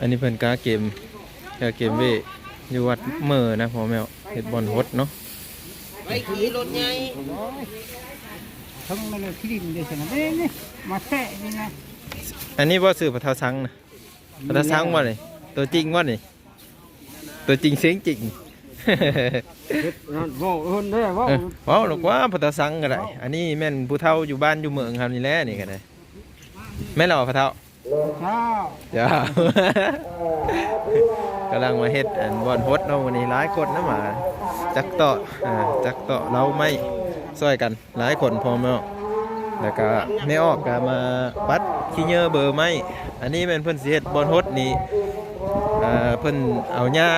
อันนี้เพิ่นกาเกมกาเกมเวอยู่วัดเมอนะพ่อแม่เฮ็ดบอลฮดเนาะไปขี่รถใหญ่ทั้งมันเลยที่ดินเดียวกันเอ้ยนี่มาแท้นี่นะอันนี้บ่ซื้อปลาเท้าซังนะปลาเท้าซังบ่นี่ตัวจริงบ่นี่ตัวจริงเสียงจริงว้เอิ้นได้าเออเว้าหรอกว่าปลาเท้าซังก็ได้อันนี้แม่นผู้เฒ่าอยู่บ้านอยู่เมืองครับนี่แหละนี่ก็ได้แม่นเรอปลาเฒ่าเช้า จ้ากำลังมาเฮ็ดอันบอลฮดเนาะวันนี้หลายคนนะหมา จักเตาะอ่าจักเตาะเราไม่ช่วยกันหลายคนพอแม่ออกแล้วก็ไม่ออกก็มาปัดขี้เหยอเบอร์ไม้อันนี้เป็นเพิ่นสิเฮ็ดบอลฮดนี่อ่าเพิ่นเอาหญ้า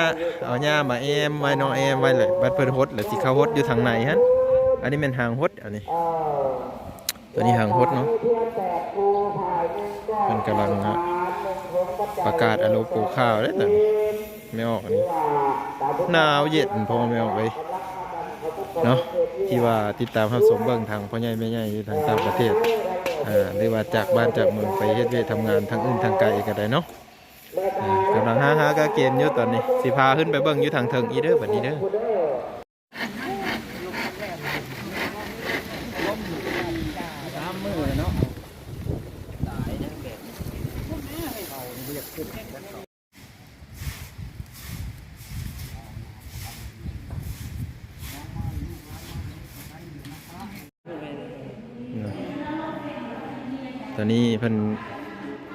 เอาหญ้ามาแอมไว้เนอแอมไว้เลยบัดเพิ่นฮดแล้วสิเข้าฮดอยู่ทางในฮะอันนี้เป็นหางฮดอันนี้ ตัวนี้หางฮดเนาะเพิ่นกำลังฮะประกาศอโลปลูกข้าวเด้อนั่นไม่ออกอันนี้หนาวเย็นพอไม่ออกเลยเนาะที่ว่าติดตามรับชมเบิ่งทางพ่อใหญ่แม่ใหญ่อยู่ทางต่างประเทศอ่าหรือว่าจากบ้านจากเมืองไปเฮ็ดเวยทำงานทางอื่นทางไกลก็ได้เนาะกำลังหาหากะเกณฑ์อยู่ตอนนี้สิพาขึ้นไปเบิ่งอยู่ทางเทิงอีเด้อแบัดนี้เด้อ สามมื้อเนาะ เนาะ ตอนนี้เพิ่น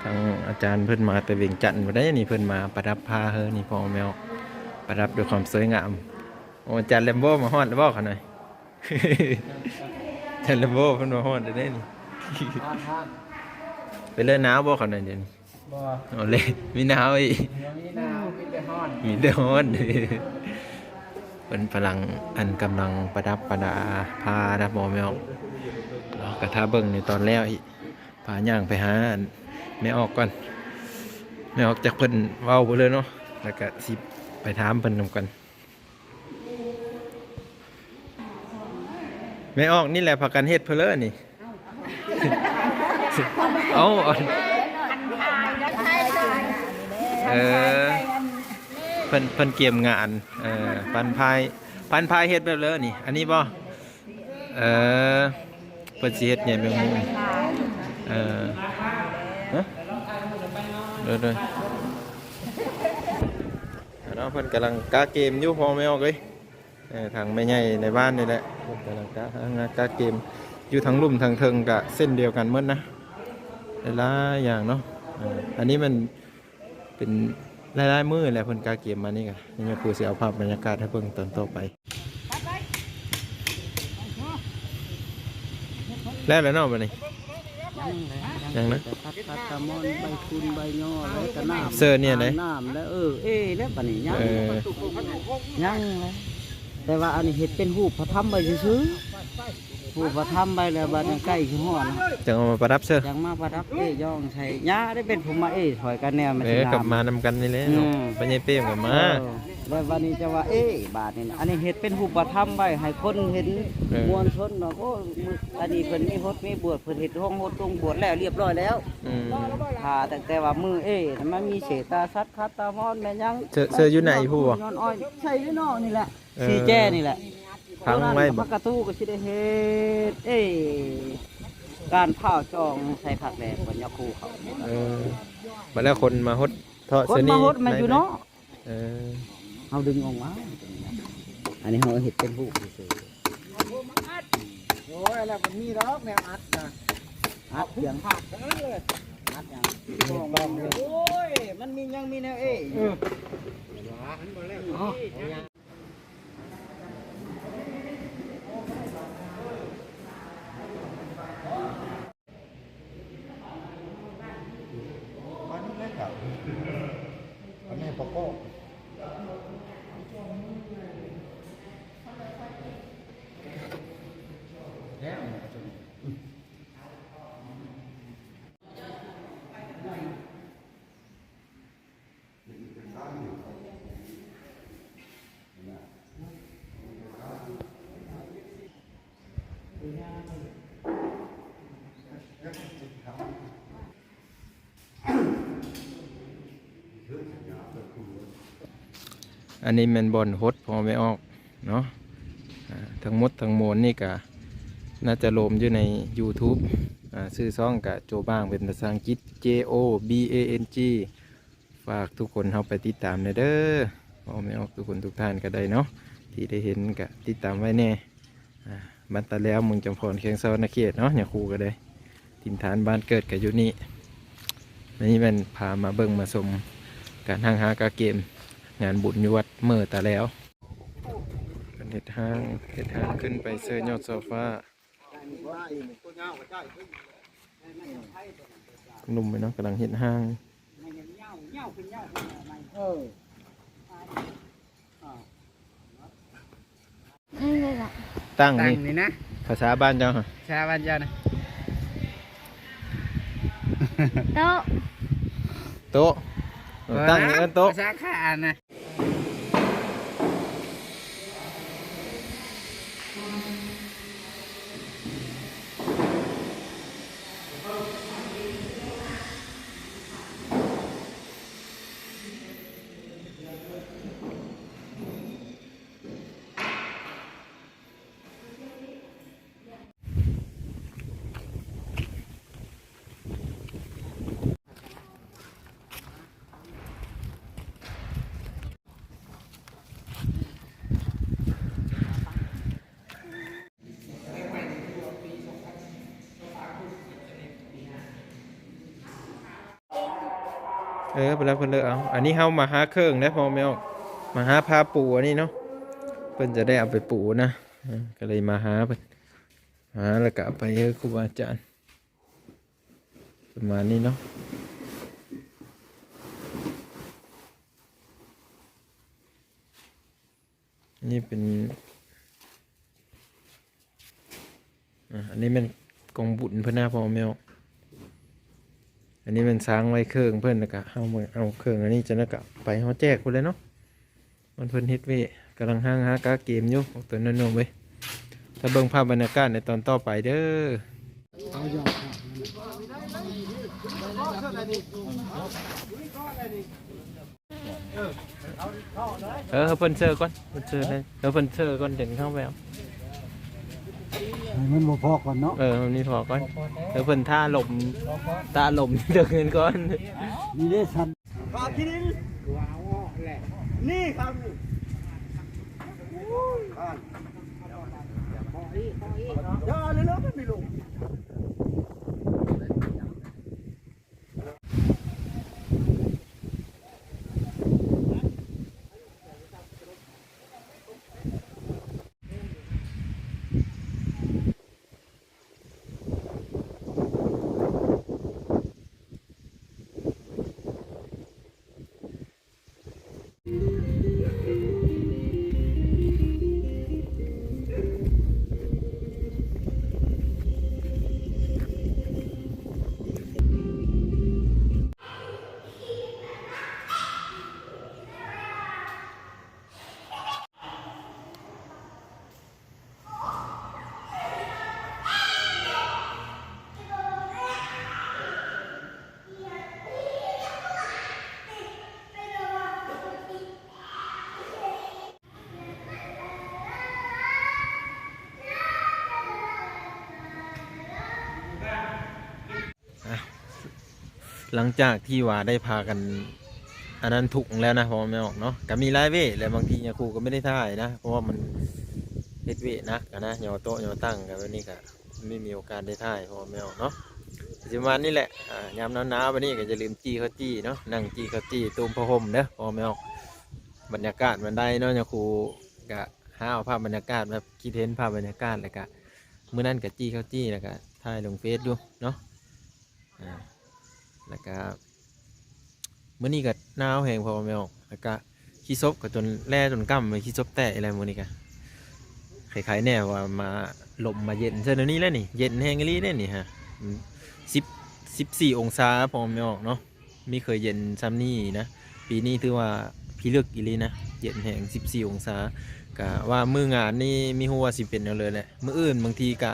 ทางอาจารย์เพิ่นมาแต่เวียงจันทน์บ่ได้นี่เพิ่นมาประดับผ้าเฮอนี่พ่อแมวประดับด้วยความสวยงามโอ้อาจารย์แลมโบมาฮอดแล้วบ่เขาหน่อยอาจารย์แลมโบเพิ่นมาฮอดได้เด้นี่ทานทานไปเล่นหนาวบ่เขาหน่อยเดี๋ยวนี้บ่เอาเลยมีหนาวอีกมีหนาวมีแต่ฮ้อนมีเดือดเป็นพลังอันกำลังประดับประดาพานะหมอแมวเรากระทาเบิ่งในตอนแล้วอีก พาย่างไปหานไม่ออกก่อนไม่ออกจากเพิ่นเว้าไปเลยเนาะแล้วก็สิไปถามเพิ่นนำกันไม่ออกนี่แหละพากันเฮ็ดเพลอนี่เอาเอเออเพิ่นเพิ่นเกียมงานเอ่อปันพายปันพายเฮ็ดแบบเลยนี่ อันนี้บ่เออเพิ่นสิเฮ็ดใหญ่แบบนี้เออฮะเด้อเด้อเอาเนเพิ่นกำลังกาเกมอยู่พอไม่ออกเลยทางแม่ใหญ่ในบ้านนี่แหละเพิ่นกำลังกากาเกมอยู่ทางลุ่มทางเทิงกะเส้นเดียวกันหมดนะหลายอย่างเนาะอันนี้มันเป็นหลายๆมือแหละเพิ่นกาเกมมานี่กันนี่แม่ครูสิเอาภาพบรรยากาศให้เบิ่งตอนต่อไปแล้วแล้วเนาะบัดนี้ ยังนะพัดพัดตะมอนใบคุณใบย่อแล้วก็น้ำเสื้อเนี่ยไหน น้ำแล้วเออเอ้แล้วบัดนี้ยังเออยังเลยแต่ว่าอันนี้เห็ดเป็นหูปพระธรรมใบซื้อๆ หูปพระธรรมใบแล้วบัดนี้ใกล้ขึ้นหอดนะจังเอามาประดับเสื้อยังมาประดับเอ้ยย่องใส่ย่าได้เป็นผมมาเอ้ยถอยกันแนวมันเอสิอกลับมานำกันนี่แหละอืมปัญญาเป้มกลับมาเออแล้ววันนี้จะว่าเอ้ยบาทนี่นะอันนี้เห็ดเป็นหูปธรรมใบให้คนเห็นเออมวลชนเนาะโอ้มื้ออันนี้เพิ่นมีฮดมีบวชเพิ่นเฮ็ดห้องฮดตรงบวชแล้วเรียบร้อยแล้วอืมถ้าแต่แต่ว่ามือเอ้ยมันมีเศษตาสัตว์คัตตามอนแม่นยังเสื้อเสื้ออยู่ไหนผู้บ่ย้อนอ้อยใช่อยู่เนาะนี่แหละเออสีแจ้นี่แหละ พังไว้บ่ พักกระตู้ก็สิได้เฮ็ดเอ้ยการเผาจองใส่ผักแดงบนยาคูเขาเออมาแล้วคนมาฮดเทาะคนเสื้อมาฮดมันอยู่เนาะเออเอาดึงออกมาอันนี้เขาเห็ดเป็นหูเฉยโอ้ยแล้วมันมีดอกแนวอัดนะๆอัดเสียงผักทั้งนั้นเลยอัดอย่างโอ้ยมันมียังมีแนวเอ้ย อันนี้แมันบอลฮดพอไม่ออกเนาะทั้งมดทั้งมวลนี่ก็น่าจะลมอยู่ใน YouTube อ่าชื่อซ่องกับโจบ้างเป็นภาษาอังกฤษ J O B A N G ฝากทุกคนเข้าไปติดตามหนเด้อพอไม่ออกทุกคนทุกท่านก็ได้เนาะที่ได้เห็นก็ติดตามไว้แน่บันตาแล้วมึงจำพรเคียงเซานาเขตเนาะอย่าคูก็ได้ทินฐานบ้านเกิดกับยู่นี่นี่มันพามาเบิ่งมาชมการห้างหากาเกม งานบุญอยู่วัดเมื่อตาแล้วเป็นเห็ดห้างเห็ดห้างขึ้นไปเสื้อยอดโซฟาหนุ่มไปเนาะกำลังเห็ดห้างเออนี่เลยล่ะตั้งตั้งนี่นี่นะภาษาบ้านเจ้าฮะชาวันเจ้านะโต๊ะโต๊ะเออตั้งนี่เอิ้นโต๊ะ ภาษาข้านะ เออไปแล้วเพิ่นเลยเอา อันนี้เฮามาหาเครื่องนะพอไม่ออกมาหาพาปูอันนี้เนาะเพิ่นจะได้เอาไปปูนะก็เลยมาหาเพิ่นหาแล้วก็เอาไปให้ครูบาอาจารย์ประมาณนี้เนาะนี่เป็นอันนี้มันกองบุญเพื่อนน้าพ่อแมว อันนี้มันสร้างไว้เครื่องเพื่อนแล้วก็เอามาเอาเครื่องอันนี้จะนักะไปเขาแจกไปเลยเนาะมันเพิ่นฮ็ดเวยกำลังห้างหากาเกมอยู่เตัวนั้นๆไว้ถ้าเบิ่งภาพบรรยากาศในตอนต่อไปเด้อเออเพิ่นเซอร์ก่อนเพิ่นเซอร์เลยเออเพิ่นเซอร์ก่อนเดี๋ยวเข้าไปเอาให้ มันบ่พอก่อนเนาะเออมันนี่พอก่อนเออเพิ่นท่าลมตาลมเดือเงินก่อน นี่ได้สันนี่ครับ หลังจากที่ว่าได้พากัน อันนั้นถูกแล้วนะพอไม่ออกเนาะก็มีรายเวยแล้วบางทีเนี่ยครูก็ไม่ได้ถ่ายนะ เพราะว่ามันเฮ็ดเวยนักอะนะยอโต๊ะยอตั้งกันวันนี้ก็ไม่มีโอกาสได้ถ่ายพอไม่ออกเนาะประมาณนี้แหละยามหนาวๆวันนี้ก็จะลืมจี้เขาจี้เนาะนั่งจี้เขาจี้ตูมพะห่มเด้อพอไม่ออกบรรยากาศมันได้เนาะเนี่ยครูก็ห้าเอาภาพบรรยากาศแบบคิดเห็นภาพบรรยากาศแล้วก็เมื้อนั้นก็จี้เขาจี้แล้วก็ถ่ายลงเฟซดูเนาะอ่า แล้วก็มื้อนี้ก็หนาวแหงพอไม่ออกแล้วก็ขี้ซบก็จนแล่จนกั้มไปขี้ซบแตะอะไรมื้อนี้ก็คล้ายๆแน่ว่ามาลมมาเย็นเช่นนี้แล้วนี่ เย็นแห้งอีหลีเด้นี่ฮะสิบสิบสี่องศาพอไม่ออกเนาะไม่เคยเย็นซ้ำนี่นะ ปีนี้ถือว่าพี่เลือกอีลีนะ เย็นแห้งสิบสี่องศากะว่ามืองานนี่มีหัวสิเป็นเอาเลยแหละมืออื่นบางทีกะ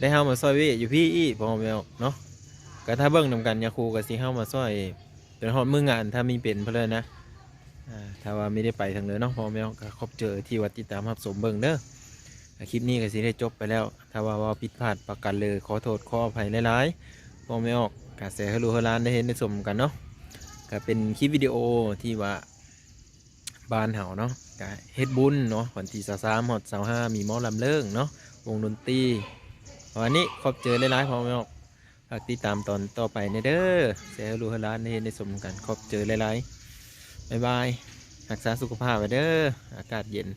ได้เฮามาซอยเวอยู่พี่อีพอไม่ออกเนาะ ก็ถ้าเบิ่งนำกันยาคูกับสิเข้ามาซอยจนฮอดมืองานถ้ามีเป็นเพลยนะถ้าว่าไม่ได้ไปทางเลยเนาะพ่อแม่ก็คบเจอที่วัดติดตามรับสมเบิ่งเด้อคลิปนี้ก็สิได้จบไปแล้ว ถ้าว่าว่าผิดพลาดประกันเลยขอโทษขออภัยหลายๆพ่อแม่ออกกาแสให้รู้ให้ร้านได้เห็นได้ชมกันเนาะก็เป็นคลิปวิดีโอที่ว่าบานเฮาเนาะกเฮ็ดบุญเนาะวันที่23ฮอด25มีหมอลำเลิงเนาะวงดนตรีวันนี้ขอบเจอหลายๆพ่อแม่ออก ฝากติดตามตอนต่อไปในเด้อแสให้รู้ให้ร้านได้เห็นสมกันขอบเจอหลายๆบ๊ายบายรักษาสุขภาพไว้เด้ออากาศเย็น